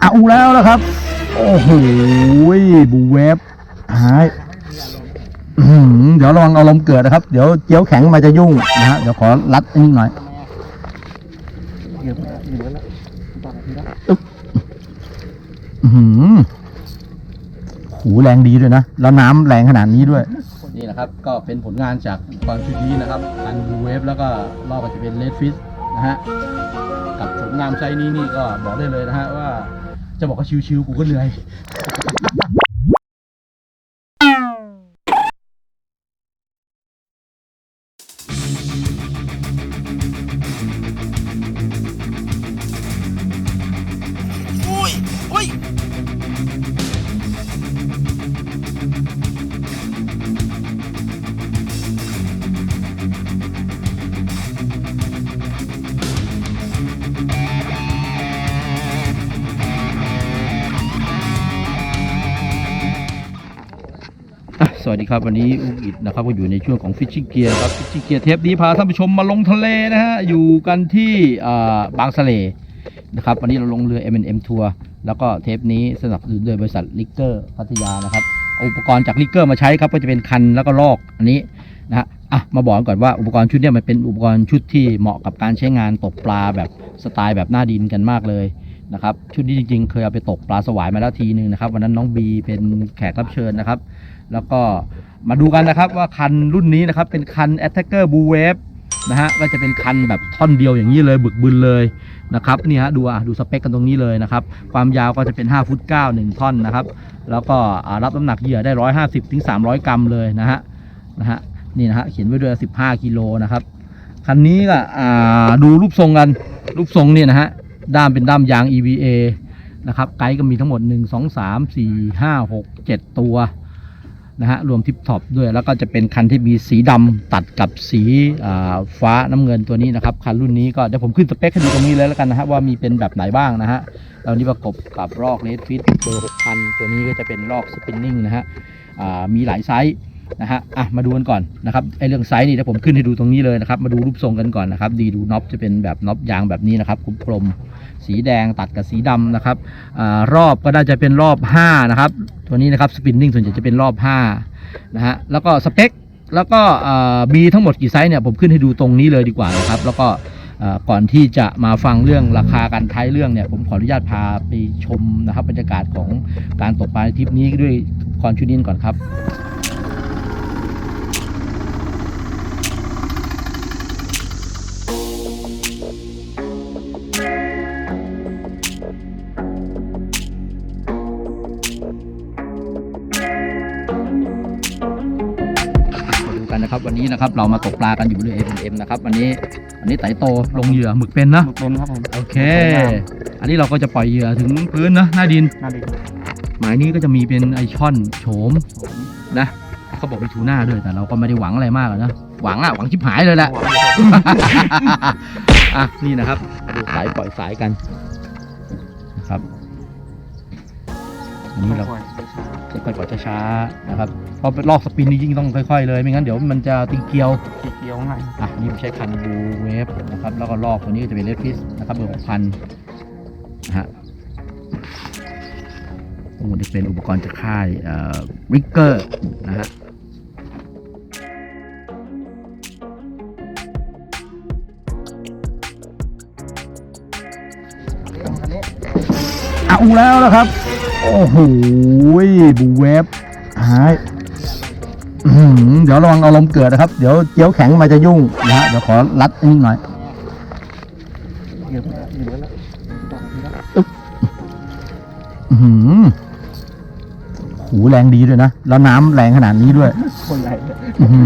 เอาแล้วนะครับ โอ้โหบูเวฟหายเดี๋ยวระวังเอาลมณ์เกิดนะครับ เดี๋ยวเจียวแข็งมาจะยุ่งนะฮะเดี๋ยวขอรัดอันนี้หน่อยอึ๊บอื้อหือหูแรงดีด้วยนะ แล้วน้ำแรงขนาดนี้ด้วย นี่นะครับ ก็เป็นผลงานจากตอนชุดนี้นะครับ อันบูเวฟแล้วก็รอบก็จะเป็นเลดฟิสนะฮะ งามไซส์นี้นี่ก็บอกได้เลยนะฮะว่าจะบอกว่าชิวๆกูก็เหนื่อย วัสดีครับวันนี้อุ้มอิดนะครับก็อยู่ในช่วงของฟิชชิ n งเกียร์ครับฟิชชิ n งเกียร์เทปนี้พาท่านผู้ชมมาลงทะเลนะฮะอยู่กันที่บางสะเลนะครับวันนี้เราลงเรือ M&M ทัวร์แล้วก็เทปนี้สนับสนุนโดยบริษัทลิกเกอร์พัทยานะครับเอาอุปกรณ์จากลิกเกอร์มาใช้ครับก็จะเป็นคันแล้วก็ลอกอันนี้นะฮะอะมาบอกก่อนว่าอุปกรณ์ชุดนี้มันเป็นอุปกรณ์ชุดที่เหมาะกับการใช้งานตกปลาแบบสไตล์แบบหน้าดินกันมากเลยนะครับชุดนี้จริงๆ เคยเอาไปตกปลาสวายมาแล้วทีนึงนะครับวันนั้นน้องบีเป็นแขกรับเชิญนะครับ แล้วก็มาดูกันนะครับว่าคันรุ่นนี้นะครับเป็นคัน Attacker Blue Wave นะฮะก็จะเป็นคันแบบท่อนเดียวอย่างนี้เลยบึกบึนเลยนะครับนี่ฮะดูอะดูสเปคกันตรงนี้เลยนะครับ ความยาวก็จะเป็น5ฟุต9 1 ท่อนนะครับ แล้วก็รับน้ำหนักเหยื่อได้ 150ถึง300 กรัมเลยนะฮะนะฮะนี่นะฮะเขียนไว้ด้วย 15 กิโลนะครับคันนี้ก็ดูรูปทรงกันรูปทรงเนี่ยนะฮะด้ามเป็นด้ามยาง EVA นะครับไกด์ก็มีทั้งหมด 1 2 3 4 5 6 7 ตัว นะฮะรวมทิปท็อปด้วยแล้วก็จะเป็นคันที่มีสีดำตัดกับสีฟ้าน้ำเงินตัวนี้นะครับ คันรุ่นนี้ก็เดี๋ยวผมขึ้นสเปคให้ดูตรงนี้เลยแล้วกันนะฮะว่ามีเป็นแบบไหนบ้างนะฮะแล้วนี้ประกบกับลอกเลดฟิตเบอร์หกพันตัวนี้ก็จะเป็นลอกสปินนิ่งนะฮะมีหลายไซส์ นะฮะอะมาดูกันก่อนนะครับไอเรื่องไซส์นี่เดี๋ยวผมขึ้นให้ดูตรงนี้เลยนะครับ มาดูรูปทรงกันก่อนนะครับ ดีดูน็อปจะเป็นแบบน็อปยางแบบนี้นะครับกลมๆสีแดงตัดกับสีดำนะครับอารอบก็น่าจะเป็นรอบ5นะครับ ตัวนี้นะครับสปินนิ่งส่วนใหญ่จะเป็นรอบ5นะฮะแล้วก็สเปคแล้วก็อ่ามีทั้งหมดกี่ไซส์เนี่ยผมขึ้นให้ดูตรงนี้เลยดีกว่านะครับ แล้วก็อ่อก่อนที่จะมาฟังเรื่องราคาการท้ายเรื่องเนี่ยผมขออนุญาตพาไปชมนะครับบรรยากาศของการตกปลาในทริปนี้ด้วยคอนชูนินก่อนครับ นนะครับวันนี้นะครับเรามาตกปลากันอยู่เรือ M&M นะครับวันนี้วันนี้ไต่โตลงเหยื่อหมึกเป็นนะหมึกเป็นครับผมโอเค อันนี้เราก็จะปล่อยเหยื่อถึงพื้นนะหน้าดินน่าดีหมายนี้ก็จะมีเป็นไอช่อนโฉมนะเขาบอกมีทูน่าด้วยแต่เราก็ไม่ได้หวังอะไรมากอะนะหวังอะหวังชิบหายเลยแหละอะนี่นะครับมาดูสายปล่อยสายกันนะครับ อันนี้เรา จะค่อยปล่อยช้าๆนะครับเพราะลอกสปินนี่ยิ่งต้องค่อยๆเลย ไม่งั้นเดี๋ยวมันจะติงเกลียวสีเขียวง่ายอะนี่ผมใช้คันบูเวฟนะครับ แล้วก็ลอกตัวนี้ก็จะเป็นเลดฟิสนะครับเบอร์หกพันนะฮะตรงนี้เป็นอุปกรณ์จากค่ายเอ่อริกเกอร์นะฮะเอาแล้วนะครับ โอ้โหบูเวฟหายเดี๋ยวระวังเอาลมณ์เกิดนะครับ เดี๋ยวเจียวแข็งมาจะยุ่งนะฮะเดี๋ยวขอรัดอันนี้หน่อยหือหูแรงดีด้วยนะ แล้วน้ำแรงขนาดนี้ด้วยคนใหญ่อื้อหื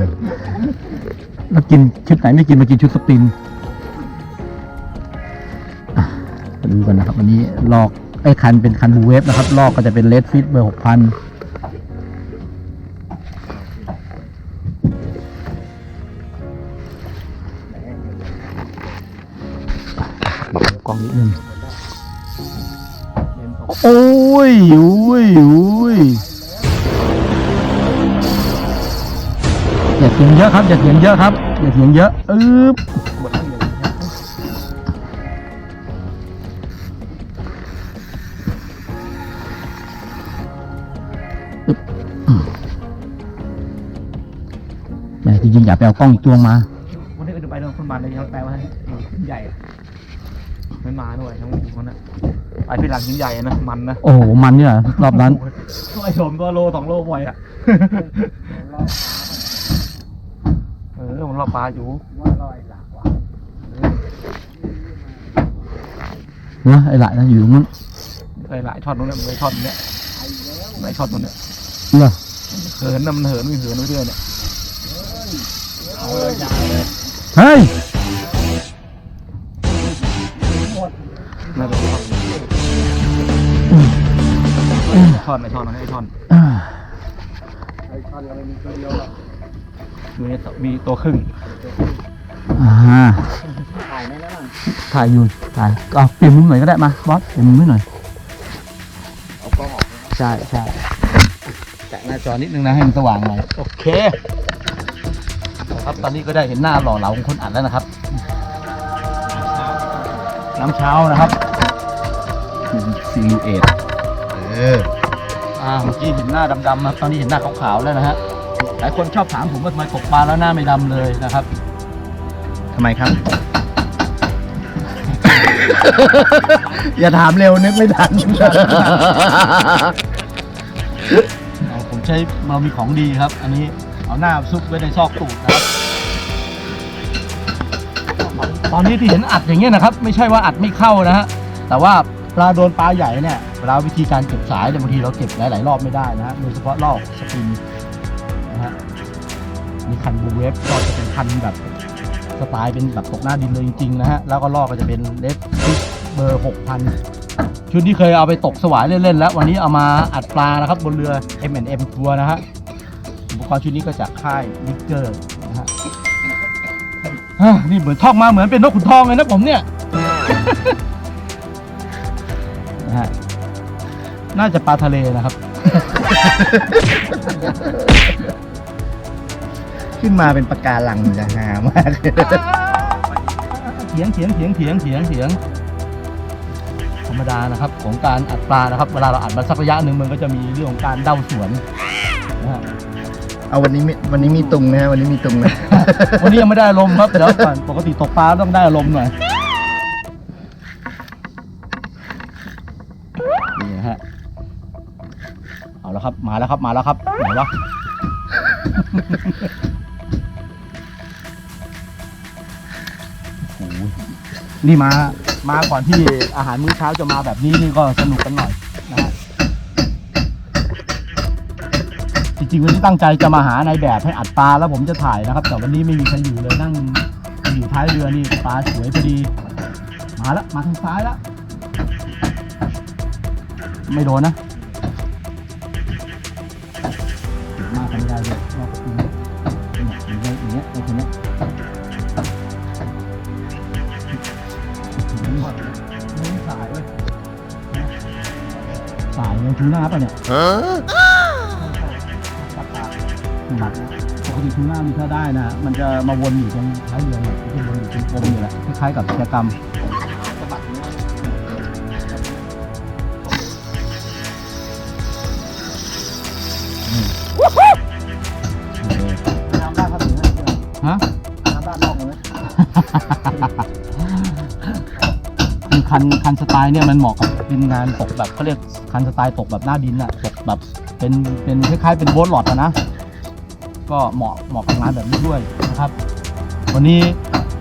อแล้วกินชุดไหนไม่กินมากินชุดสปินอะมาดูกันนะครับ วันนี้ลอก ไอ้คันเป็นคันบูเวฟนะครับ ลอกก็จะเป็นเลดฟิตเบอร์หกพันกล้องนิดนึงโอ้ยโอ้ยโอ้ยอย่าเสียงเยอะครับ อย่าเสียงเยอะครับ อย่าเสียงเยอะ อึ๊บ อยากไปเอากล้องอีกตัวมาวันนี้ก็จะไปเรื่องคนบ้านเลยเขาแปลว่าหินใหญ่อะไม่มาด้วยทั้งคนน่ะไปพี่หลังหินใหญ่นะมันนะโอ้โหมันเนี่ยรอบนั้นก็ไอ้ชมก็โลสองโลบ่อยอะเออมันรอปลาอยู่นะไอ้หลายนะอยู่ตรงนู้นเคยหลายช็อตนู้นเนี่ยมันเคยช็อตเนี้ยหลายช็อตตัวเนี้ยเหรอเหินนะมันเหินมันเหินไปเรื่อยเนี่ย เฮ้ยน่าจะช็อตช็อตไหนช็อตไหนไอ้ช็อตอ่ามีมีตัวครึ่งอ่าถ่ายอยู่ถ่ายเอาเปลี่ยนมุมหน่อยก็ได้มาบอสเปลี่ยนมุมให้หน่อยใช่ใช่แตะหน้าจอนิดนึงนะให้มันสว่างหน่อยโอเค ครับ ตอนนี้ก็ได้เห็นหน้าหล่อเหลาของคนอัดแล้วนะครับ น้ำเช้านะครับซิลูเอตเอออ่าเมื่อกี้เห็นหน้าดำๆนะครับตอนนี้เห็นหน้าขาวๆแล้วนะฮะหลายคนชอบถามผมว่าทำไมตกปลาแล้วหน้าไม่ดำเลยนะครับทำไมครับ อย่าถามเร็วนึกไม่ทัน เอาผมใช้เรามีของดีครับ อันนี้เอาหน้าซุกไว้ในซอกตูดนะ อนนี้ที่เห็นอัดอย่างเงี้ยนะครับ ไม่ใช่ว่าอัดไม่เข้านะฮะแต่ว่าปลาโดนปลาใหญ่เนี่ยเวลาวิธีการเก็บสายเนี่ยบางทีเราเก็บหลายๆรอบไม่ได้นะฮะโดยเฉพาะรอบสปินนะฮะนี่คันบูเวฟก็จะเป็นคันแบบสไตล์เป็นแบบตกหน้าดินเลยจริงๆนะฮะแล้วก็ลอกก็จะเป็นเลฟเบอร์6,000ชุดที่เคยเอาไปตกสวายเล่นๆแล้ว วันนี้เอามาอัดปลานะครับบนเรือ M&M ทัวร์นะฮะอุปกรณ์ชุดนี้ก็จากค่ายลิกเกอร์นะฮะ อะนี่เหมือนท่องมาเหมือนเป็นนกขุนทองเลยนะผมเนี่ย นะฮะน่าจะปลาทะเลนะครับ ขึ้นมาเป็นปากการังจะหามาก เถียงเถียงเถียงเถียงเถียงเถียงธรรมดานะครับ ของการอัดปลานะครับ เวลาเราอัดมาสักระยะหนึ่งมันก็จะมีเรื่องของการเด้าสวนนะฮะ เอาวันนี้มีวันนี้มีตุงนะฮะวันนี้มีตุงนะ วันนี้ยังไม่ได้อารมครับเดี๋ยวก่อนปกติตกปลาต้องได้อารมหน่อยนี่นะฮะเอาแล้วครับมาแล้วครับมาแล้วครับไหนวะโอ้โหนี่มามาก่อนที่อาหารมื้อเช้าจะมาแบบนี้นี่ก็สนุกกันหน่อย จริงๆวันนี้ตั้งใจจะมาหานายแบบให้อัดปลาแล้วผมจะถ่ายนะครับ แต่วันนี้ไม่มีใครอยู่เลยนั่งอยู่ท้ายเรือนี่ปลาสวยพอดี มาแล้วมาทางซ้ายแล้วไม่โดนนะมากันไม่ได้เลยรอบนี้อย่างเงี้ยอย่างเงี้ยอย่างเงี้ยสายเว้ยสายเลยทูน่าป่ะเนี่ย ปกติทูน่ามีถ้าได้นะ มันจะมาวนอยู่ตรงท้ายเรือเนี่ยมันจะวนอยู่เป็นกลมอยู่แหละคล้ายๆกับกิจกรรมอืมน้ำด้านครับถึงนะฮะน้ำด้านนอกเลยคือคันคันสไตล์เนี่ยมันเหมาะกับเป็นงานตกแบบเขาเรียกคันสไตล์ตกแบบหน้าดินอะตกแบบเป็นเป็นคล้ายๆเป็นโบ๊ทหลอดอะนะ ก็เหมาะเหมาะกับงานแบบนี้ด้วยนะครับ วันนี้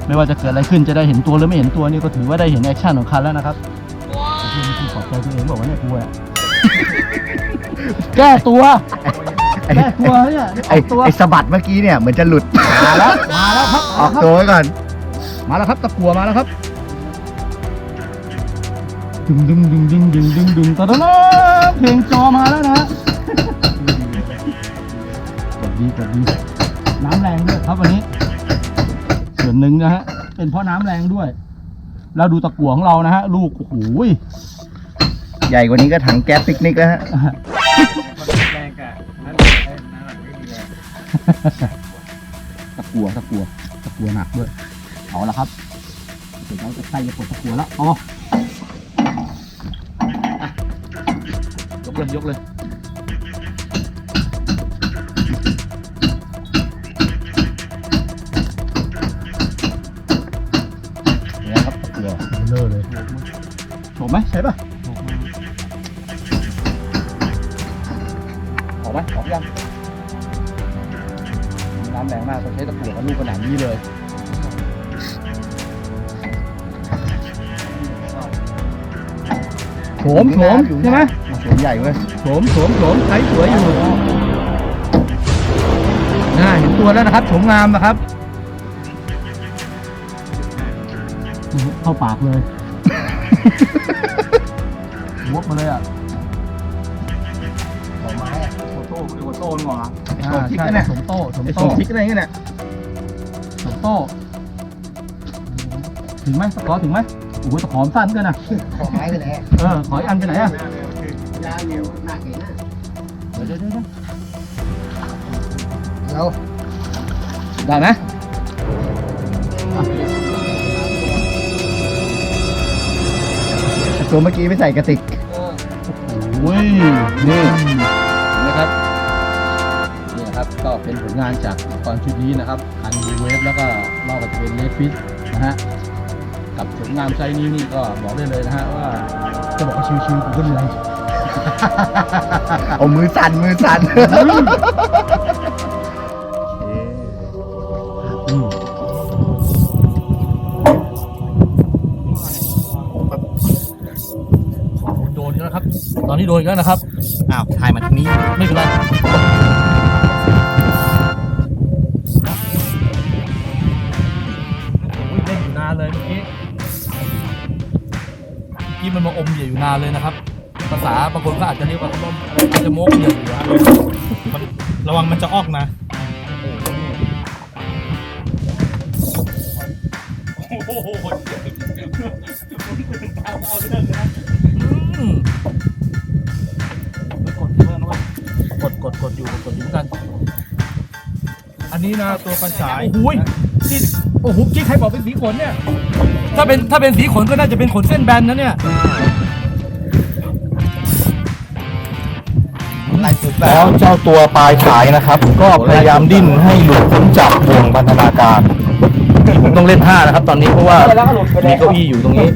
ไม่ว่าจะเกิดอะไรขึ้นจะได้เห็นตัวหรือไม่เห็นตัวนี่ก็ถือว่าได้เห็นแอคชั่นของคันแล้วนะครับที่นี่คือขอบใจตัวเองบอกว่าเนี่ยกลัวอะแก้ตัวไอ้แก้ตัวเนี่ยอไอ้อกตัวไอ้สะบัดเมื่อกี้เนี่ยเหมือนจะหลุดมาแล้วมาแล้วครับออกตัวไว้ก่อน มาแล้วครับตะกัวมาแล้วครับดึงดึงดึงดึงดึงดึงดึงตะละเพลงจอมาแล้วนะฮะก ดดีกดดีน้ำแรงด้วยครับวันนี้ ส่วนหนึ่งนะฮะเป็นเพราะน้ำแรงด้วยแล้วดูตะกั่วของเรานะฮะ ลูกโอ้โหยใหญ่กว่านี้ก็ถังแก๊สปิกนิกแล้วฮะแรงกะนั่นนั่นหลังไม่มีแรงตะกั่วตะกั่วตะกั่วหนักด้วยเอาละครับเดี๋ยวเราจะใส่จะปดตะกั่วแล้วอ๋อะยกเลยยกเลย โฉมไหมใช่ป่ะออกไหมออกยังน้ำแรงมากต้องใช้ตะกั่วกับลูกขนาดนี้เลยโฉมโฉมใช่ไหมโฉมใหญ่เว้ยโฉมโฉมโฉมใช้สวยอยู่น่าเห็นตัวแล้วนะครับโฉมงามนะครับเข้าปากเลย วบมาเลยอะของไม้อะโอโต้โอโต้นี่หว่าอ่าโฉมพริกใช่นะเนี่ยโฉมโต้โฉมไอ้โฉโต้มพริกอะไรเงี้ยเนี่ยโฉมโต้ ถึงไหมตะขอถึงไหมโอ้โหตะขอมสั้นเกินนะของไม้ไปไหนเออขออีกอันไปไหนอะยาวเหนียวหนักเองนะเดี๋ยวเดี๋ยวเดี๋ยวเดี๋ยวได้ไหมตัวเมื่อกี้ไม่ใส่กระติกโอ้ยนี่นะครับนี่นะครับก็เป็นผลงานจากอุปกรณ์ชุดนี้นะครับคันบูเวฟแล้วก็นอกจากจะเป็นเลดฟิตนะฮะกับผลงานไซส์นี้นี่ก็บอกได้เลยนะฮะว่าจะบอกว่าชิวๆกูก็เหนื่อยเอามือสั่นมือสั่น ตอนนี้โดนอีกแล้วนะครับ อ้าวถ่ายมาทางนี้ ไม่เป็นไรอุ๊ยเล่นอยู่นานเลยเมื่อกี้เมื่อกี้มันมาอมเหยื่ออยู่นานเลยนะครับ ภาษาบางคนก็อาจจะเรียกว่าต้มอะไรอาจจะโมกเหยื่ออยู่อะระวังมันจะออกนะอื กดกดกดอยู่กดอยู่เหมือนกัน อันนี้นะตัวปัญสายโอ้โหนี่โอ้โหกี้ใครบอกเป็นสีขนเนี่ย ถ้าเป็นถ้าเป็นสีขนก็น่าจะเป็นขนเส้นแบนนะเนี่ยลายสุดแบแล้บวเจ้าตัวปลายสายนะครับ ก็พยายามดิ้นให้หลุดพ้นจากบ่วงบรรณาการผมต้องเล่นห้านะครับ ตอนนี้เพราะว่ามีเก้าอี้อยู่ตรงนี้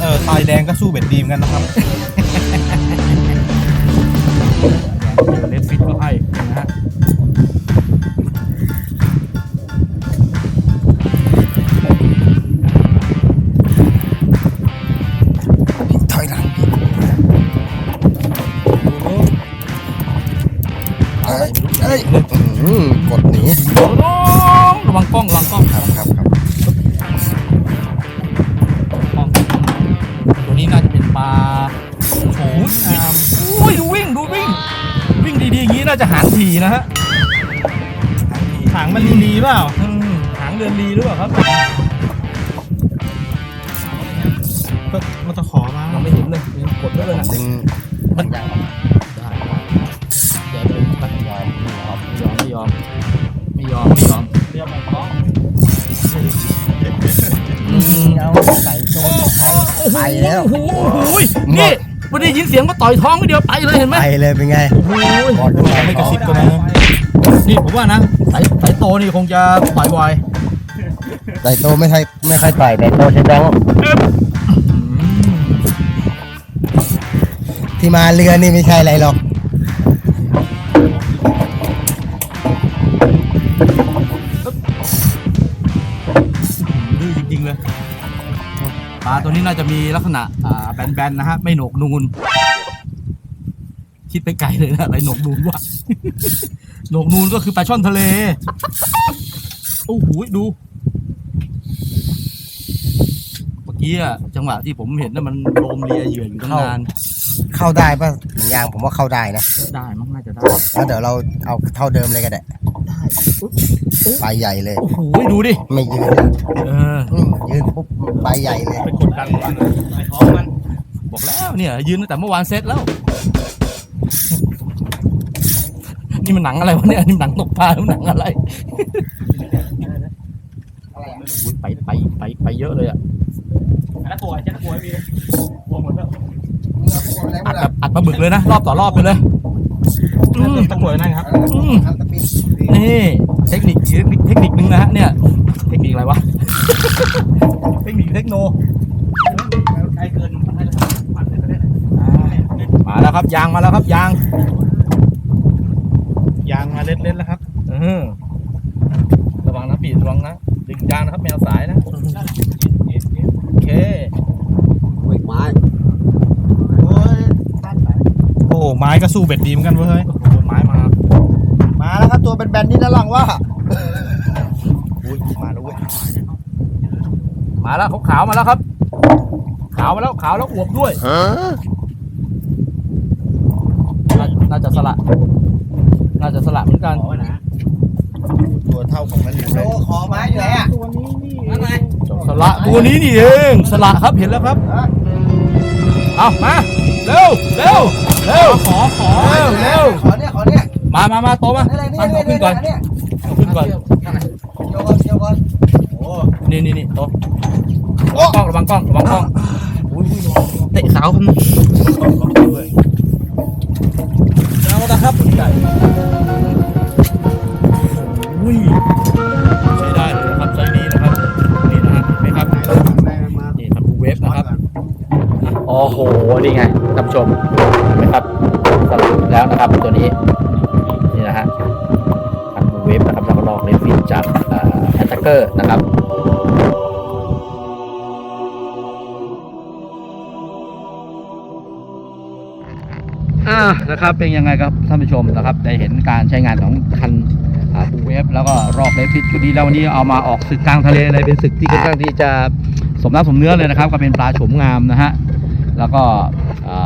เออตายแดงก็สู้เบ็ดดีมกันนะครับ เล เปล่าอืมหางเดือนลีหรือเปล่าครับมันจะขอมาเราไม่เห็นเลยยังกดไว้เลยนะดึงมันได้เดี๋ยวเดี๋ยวมันยอมไม่ยอมไม่ยอมไม่ยอมไม่ยอมเรียบร้อยท้องอืมเอาใส่โซนไทยไปแล้วโอ้โหนี่ไม่ได้ยินเสียงก็ต่อยท้องไม่เดียวไปเลยเห็นไหมไปเลยเป็นไงโอ้โหกดไม่กระซิบก็ได้ นี่ผมว่านะสายสายโตนี่คงจะต่อยไวใส่โตไม่ใช่ไม่ค่อยต่อยแต่โตใช้แบงค์ที่มาเรือนี่ไม่ใช่อะไรหรอก ดื้อจริงๆเลยปลาตัวนี้น่าจะมีลักษณะอ่าแบนๆนะฮะ ไม่โหนกนูน คิดไปไกลเลยนะอะไรโหนกนูนวะโหนกนูนก็คือปลาช่อนทะเล โอ้โหดู เมื่อกี้อะจังหวะที่ผมเห็นน่ะมันโดมเลียเหยื่ออยู่ตั้งนาน เข้าได้ป่ะหนังยางผมว่าเข้าได้นะได้มั้งน่าจะได้ แล้วเดี๋ยวเราเอาเท่าเดิมเลยก็ได้ใบใหญ่เลย โอ้โหดูดิ ไม่ยืนเออ อืมยืนปุ๊บใบใหญ่เลยไปกดดันมันไอ้ท้องมัน บอกแล้วเนี่ย ยืนตั้งแต่เมื่อวานเซตแล้ว นี่มันหนังอะไรวะเนี่ยนี่มันหนังตกปลาหรือหนังอะไรอุ๊ยไปไปไปไปเยอะเลยอะแล้วตัวไอ้เจ้าตัวไม่มีตัวหมดแล้วอัดแบบอัดปลาบึกเลยนะรอบต่อรอบไปเลยอืมตะกรวดนั่นครับอืมนี่เทคนิคเทคนิคหนึ่งนะฮะเนี่ยเทคนิคอะไรวะเทคนิคเทคโนไกลเกินมันให้มันเลยก็ได้มาแล้วครับยางมาแล้วครับยาง ยางมาเล็ดๆแล้วครับอืมระวังนะปีดระวังนะดึงยางนะครับแมวสายนะโอเคไม้โอ้ยตั้นไปโอ้โหไม้ก็สู้เบ็ดดีเหมือนกันเว้ยโอ้โหไม้มา มาแล้วครับตัวเป็นแบนๆนี่นะหลังว่าอุ้ยมาแล้วเว้ยมาแล้วขาวๆมาแล้วครับ ขาวมาแล้วขาวแล้วอวบด้วยน่าน่าจะสละ น่าจะสละเหมือนกันตัวเท่าของนั่นเลยโอ้ขอไม้อยู่ไหนอะตัวนี้นี่สละตัวนี้นี่เองสละครับเห็นแล้วครับ เอามาเร็วเร็วเร็วขอขอเร็วเร็วขอเนี่ยขอเนี่ยมามามาโตมานี่เลยนี่มาเลยเอาขึ้นก่อนเนี่ยเอาขึ้นก่อนเดี๋ยวก่อนเดี๋ยวก่อนโอ้นี่นี่นี่โตระวังกล้องระวังกล้องระวังกล้องอุ้ยอุ้ยระวังเตะขาวครับเอาละ ครับใหญ่อุ้ยใช้ได้เลยนะครับใช้ดีนะครับนี่นะฮะเห็นไหมครับนี่ทำบูเวฟนะครับโอ้โหนี่ไงท่านผู้ชมเห็นไหมครับสลับแล้วนะครับตัวนี้นี่นะฮะทำบูเวฟนะครับแล้วก็ลอกเล่นฟินจากแอตแทกเกอร์นะครับ นะครับเป็นยังไงครับท่านผู้ชมนะครับได้เห็นการใช้งานของคันบูเวฟแล้วก็รอกเลฟิตชุดนี้แล้ววันนี้เอามาออกศึกกลางทะเลเลยเป็นศึกที่ค่อนข้างที่จะสมน้ำสมเนื้อเลยนะครับ ก็เป็นปลาโฉมงามนะฮะแล้วก็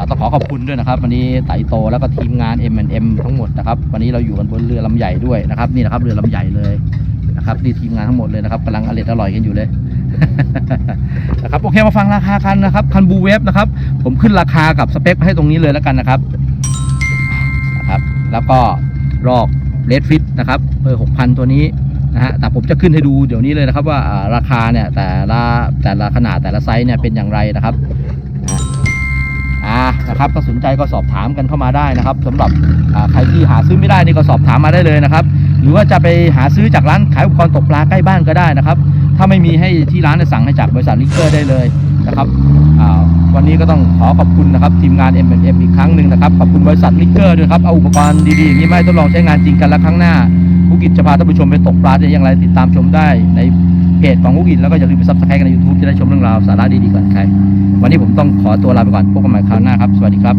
ต้องขอขอบคุณด้วยนะครับ วันนี้ไต่โตแล้วก็ทีมงาน M&M ทั้งหมดนะครับวันนี้เราอยู่กันบนเรือลำใหญ่ด้วยนะครับนี่นะครับเรือลำใหญ่เลยนะครับนี่ทีมงานทั้งหมดเลยนะครับกำลังอร่อยอร่อยกันอยู่เลยนะครับโอเคมาฟังราคากันนะครับคันบูเวฟนะครับผมขึ้นราคากับสเปคให้ตรงนี้เลยแล้วกันนะครับ นะครับ แล้วก็รอกเลดฟิตนะครับเบอร์หกพันตัวนี้นะฮะแต่ผมจะขึ้นให้ดูเดี๋ยวนี้เลยนะครับว่าราคาเนี่ยแต่ละแต่ละขนาดแต่ละไซส์เนี่ยเป็นอย่างไรนะครับอ่านะครับก็สนใจก็สอบถามกันเข้ามาได้นะครับสำหรับใครที่หาซื้อไม่ได้นี่ก็สอบถามมาได้เลยนะครับ หรือว่าจะไปหาซื้อจากร้านขายอุปกรณ์ตกปลาใกล้บ้านก็ได้นะครับ ถ้าไม่มีให้ที่ร้านสั่งให้จากบริษัทลิเกอร์ได้เลย นะครับวันนี้ก็ต้องขอขอบคุณนะครับทีมงาน M&M อีกครั้งหนึ่งนะครับขอบคุณบริษัทลิกเกอร์ด้วยครับเอาอุปกรณ์ดีๆอย่างนี้มาให้ทดลองใช้งานจริงกันและครั้งหน้าผู้กิจจะพาท่านผู้ชมไปตกปลาได้อย่างไรติดตามชมได้ในเพจของผู้กิจแล้วก็อย่าลืมไปซับสไครต์กันในยูทูบจะได้ชมเรื่องราวสาระดีๆก่อนใครวันนี้ผมต้องขอตัวลาไปก่อนพบกันใหม่คราวหน้าครับสวัสดีครับ